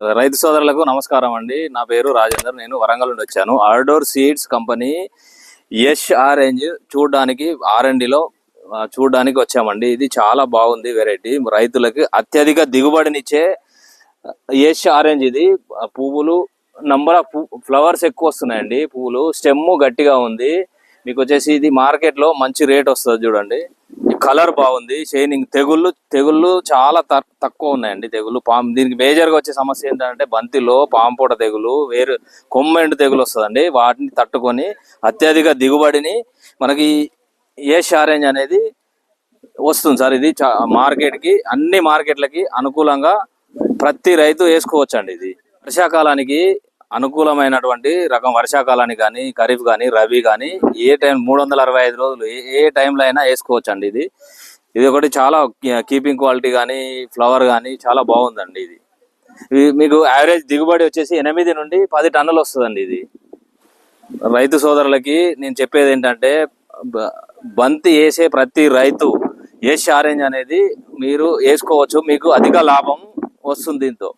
రైతు సోదరులకు నమస్కారం అండి. నా పేరు రాజేందర్. నేను వరంగల్ నుండి వచ్చాను. Ardor seeds company Yash orange చూడడానికి ఆర్ఎండిలో చూడడానికి వచ్చామండి. ఇది చాలా బాగుంది వెరైటీ. రైతులకి అత్యధిక దిగుబడినిచ్చే యష్ ఆరెంజ్ ఇది. పువ్వులు నంబర్ ఆఫ్ ఫ్లవర్స్ ఎక్కువ వస్తున్నాయండి. పువ్వులు స్టెమ్ గట్టిగా ఉంది. మీకు వచ్చేసి ఇది మార్కెట్లో మంచి రేట్ వస్తుంది చూడండి. కలర్ బాగుంది. షైనింగ్ తెగుళ్ళు తెగుళ్ళు చాలా తక్కువ ఉన్నాయండి తెగులు పాము దీనికి మేజర్గా వచ్చే సమస్య ఏంటంటే బంతిలో పాంపూట తెగులు వేరు కొమ్మెండు తెగులు వస్తుందండి. వాటిని తట్టుకొని అత్యధిక దిగుబడిని మనకి ఏ ఆరెంజ్ అనేది వస్తుంది సార్. ఇది చా- మార్కెట్కి అన్ని మార్కెట్లకి అనుకూలంగా ప్రతి రైతు వేసుకోవచ్చండి ఇది. వర్షాకాలానికి అనుకూలమైనటువంటి రకం వర్షాకాలానికి కానీ ఖరీఫ్ కానీ రబీ కానీ ఏ టైం మూడు వందల అరవై ఐదు రోజులు ఏ టైంలో అయినా వేసుకోవచ్చు అండి ఇది. ఇది ఒకటి చాలా కీపింగ్ క్వాలిటీ కానీ ఫ్లవర్ కానీ చాలా బాగుందండి ఇది. మీకు యావరేజ్ దిగుబడి వచ్చేసి ఎనిమిది నుండి పది టన్నులు వస్తుందండి ఇది. రైతు సోదరులకి నేను చెప్పేది ఏంటంటే బంతి వేసే ప్రతి రైతు ఏ ఆరెంజ్ అనేది మీరు వేసుకోవచ్చు మీకు అధిక లాభం వస్తుంది దీంతో.